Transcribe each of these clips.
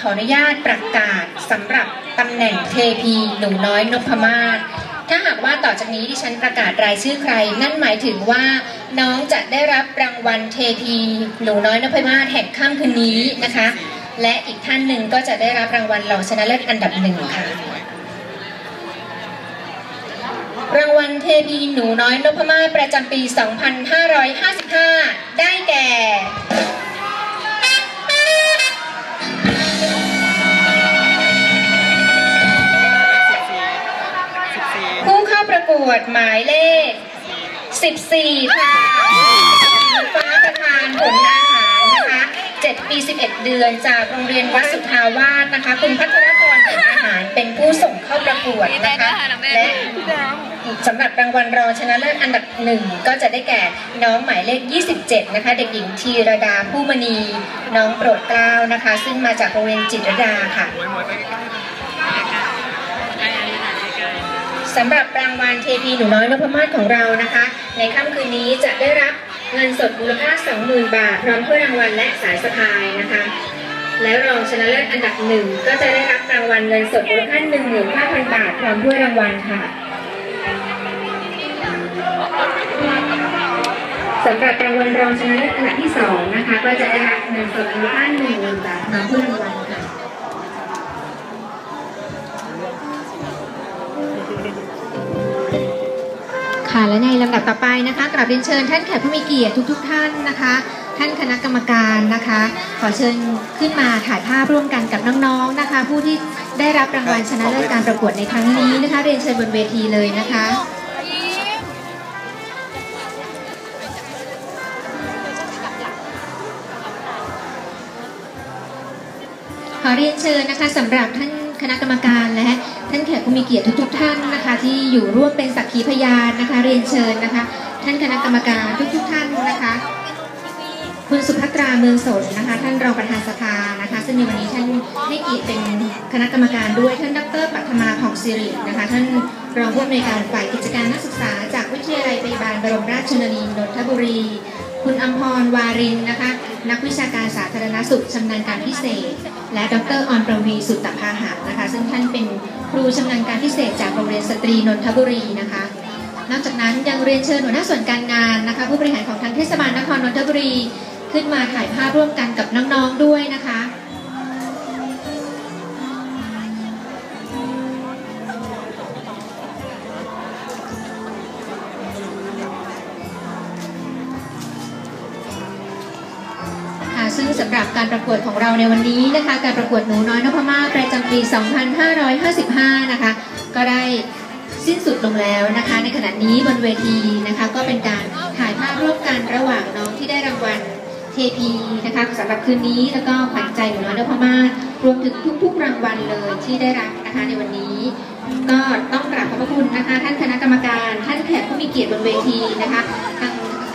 ขออนุญาตประกาศสำหรับตำแหน่งเทพีหนูน้อยนพมาศถ้าหากว่าต่อจากนี้ดิฉันประกาศรายชื่อใคร นั่นหมายถึงว่าน้องจะได้รับรางวัลเทพีหนูน้อยนพมาศแห่งค่ำคืนนี้นะคะ และอีกท่านหนึ่งก็จะได้รับรางวัลรองชนะเลิศอันดับหนึ่งค่ะ รางวัลเทพีหนูน้อยนพมาศประจำปี 2555 ได้แก่ วดหมายเลข 14 ค่ะฟ้าประธานผลอาหารนะคะ 7 ปี 11 เดือนจากโรงเรียนวัดสุทธาวาสนะคะ คุณพัฒนพรผลอาหารเป็นผู้ส่งเข้าประกวดนะคะ และสำหรับรางวัลรองชนะเลิศอันดับหนึ่งก็จะได้แก่น้องหมายเลข 27 นะคะ เด็กหญิงธีรดาผู้มณี น้องโปรดเกล้านะคะ ซึ่งมาจากโรงเรียนจิตรดาค่ะ สำหรับรางวัลเทพีหนูน้อยนพมาศของเรานะคะ ในค่ำคืนนี้จะได้รับเงินสดมูลค่า 20,000 บาท พร้อมถ้วยรางวัลและสายสะพายนะคะ และรองชนะเลิศอันดับหนึ่งก็จะได้รับรางวัลเงินสดมูลค่า15,000 บาท พร้อมถ้วยรางวัลค่ะสำหรับรางวัลรองชนะเลิศอันดับที่สองนะคะ ก็จะได้รับเงินสดมูลค่า10,000 บาทพร้อมถ้วยรางวัลค่ะ ค่ะและในลำดับต่อไปนะคะกราบเรียนเชิญท่านแขกผู้มีเกียรติทุก ๆ ท่านนะคะ ท่านคณะกรรมการนะคะ ขอเชิญขึ้นมาถ่ายภาพร่วมกันกับน้องๆนะคะ ผู้ที่ได้รับรางวัลชนะเลิศการประกวดในครั้งนี้นะคะ เรียนเชิญบนเวทีเลยนะคะขอเรียนเชิญนะคะสำหรับท่านคณะกรรมการและ ท่านแขกผู้มีเกียรติทุก ๆ ท่านนะคะ ที่อยู่ร่วมเป็นสักขีพยานนะคะ เรียนเชิญนะคะ ท่านคณะกรรมการทุก ๆ ท่านนะคะ คุณสุภัตราเมืองสนนะคะ ท่านรองประธานสภานะคะ ซึ่งในวันนี้ท่านให้เกียรติเป็นคณะกรรมการด้วยท่านดรปัทมาผ่องสิรินะคะ ท่านรองผู้อำนวยการฝ่ายกิจการนักศึกษา จากวิทยาลัยพยาบาลบรมราชชนนีนนทบุรี คุณอัมพรวารินนะคะ นักวิชาการสาธารณสุขชำนาญการพิเศษ และดรออนประวีสุตภาหะนะคะ ซึ่งท่านเป็นครูชำนาญการพิเศษจากโรงเรียนสตรีนนทบุรีนะคะ นอกจากนั้นยังเรียนเชิญหัวหน้าส่วนการงานนะคะ ผู้บริหารของทางเทศบาลนครนนทบุรี ขึ้นมาถ่ายภาพร่วมกันกับน้องๆด้วยนะคะ ซึ่งสำหรับการประกวดของเราในวันนี้นะคะ การประกวดหนูน้อยนพมาศประจำปี 2555 นะคะ ก็ได้สิ้นสุดลงแล้วนะคะ ในขณะนี้บนเวทีนะคะ ก็เป็นการถ่ายภาพร่วมกันระหว่างน้องที่ได้รางวัลเทพีนะคะสำหรับคืนนี้แล้วก็ขวัญใจหนูน้อยนพมาศรวมถึงทุกๆรางวัลเลยที่ได้รับนะคะในวันนี้ ก็ต้องกราบขอบพระคุณนะคะ ท่านคณะกรรมการ ท่านแขกผู้มีเกียรติบนเวทีนะคะทาง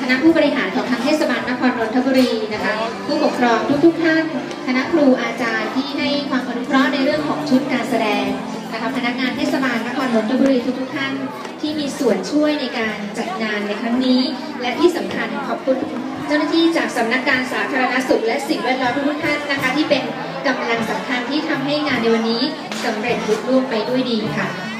ณะผู้บริหารของทางเทศบาลนครนนทบุรีนะคะ ผู้ปกครองทุกๆท่าน คณะครูอาจารย์ที่ให้ความอนุเคราะห์ในเรื่องของชุดการแสดงนะคะพนักงานเทศบาลนครนนทบุรีทุกๆท่านที่มีส่วนช่วยในการจัดงานในครั้งนี้ และที่สำคัญขอบคุณเจ้าหน้าที่จากสำนักงานสาธารณสุข และสิ่งแวดล้อมทุกๆท่านนะคะที่เป็นกำลังสำคัญที่ทำให้งานในวันนี้สำเร็จลุล่วงไปด้วยดีค่ะ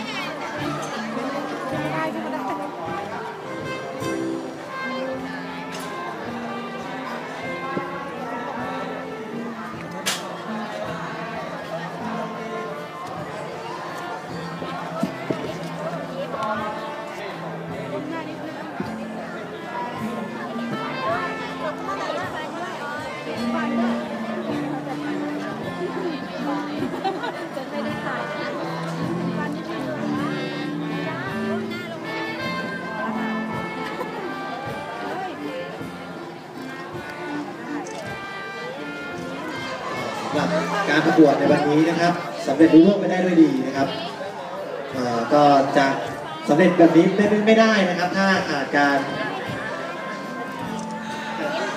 หรับการประกวดในวันนี้นะครับสำเร็จรุ่ร่วงไปได้ด้วยดีนะครับก็จะสำเร็จแบบนี้ไม่ไม่ได้นะครับ ถ้าขาดการ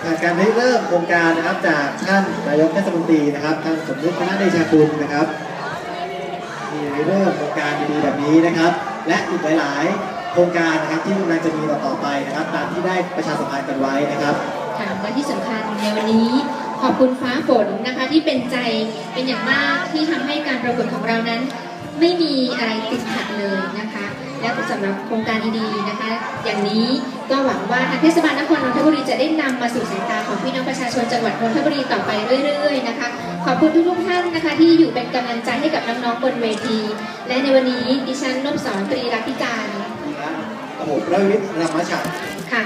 ขาดการได้เริ่มโครงการนะครับ จากท่านนายกเทศมนตรีนะครับท่านสมนึกพระเดชาคุณนะครับมีเริ่มโครงการดีๆแบบนี้นะครับ และอีกหลาย ๆ โครงการนะครับที่กำลังจะมีต่อไปนะครับตามที่ได้ประชาสัมพันธ์กันไว้นะครับค่ะและที่สำคัญในวันนี้ ขอบคุณฟ้าฝนนะคะที่เป็นใจเป็นอย่างมากที่ทำให้การประกวดของเรานั้น ไม่มีอะไรติดขัดเลยนะคะ และสำหรับโครงการดีๆนะคะ อย่างนี้ก็หวังว่าทางเทศบาลนครนนทบุรีจะได้นำมาสู่สายตาของพี่น้องประชาชนจังหวัดนนทบุรีต่อไปเรื่อย ๆ นะคะ ขอบคุณทุกๆท่านนะคะ ที่อยู่เป็นกำลังใจให้กับน้องๆบนเวที และในวันนี้ดิฉันนพสอนตรีรักพิการโอ้โหประวิทย์รามฉัตรค่ะ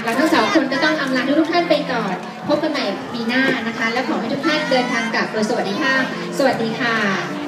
และขอให้ทุกท่านเดินทางกลับโดยสวัสดิภาพ สวัสดีค่ะ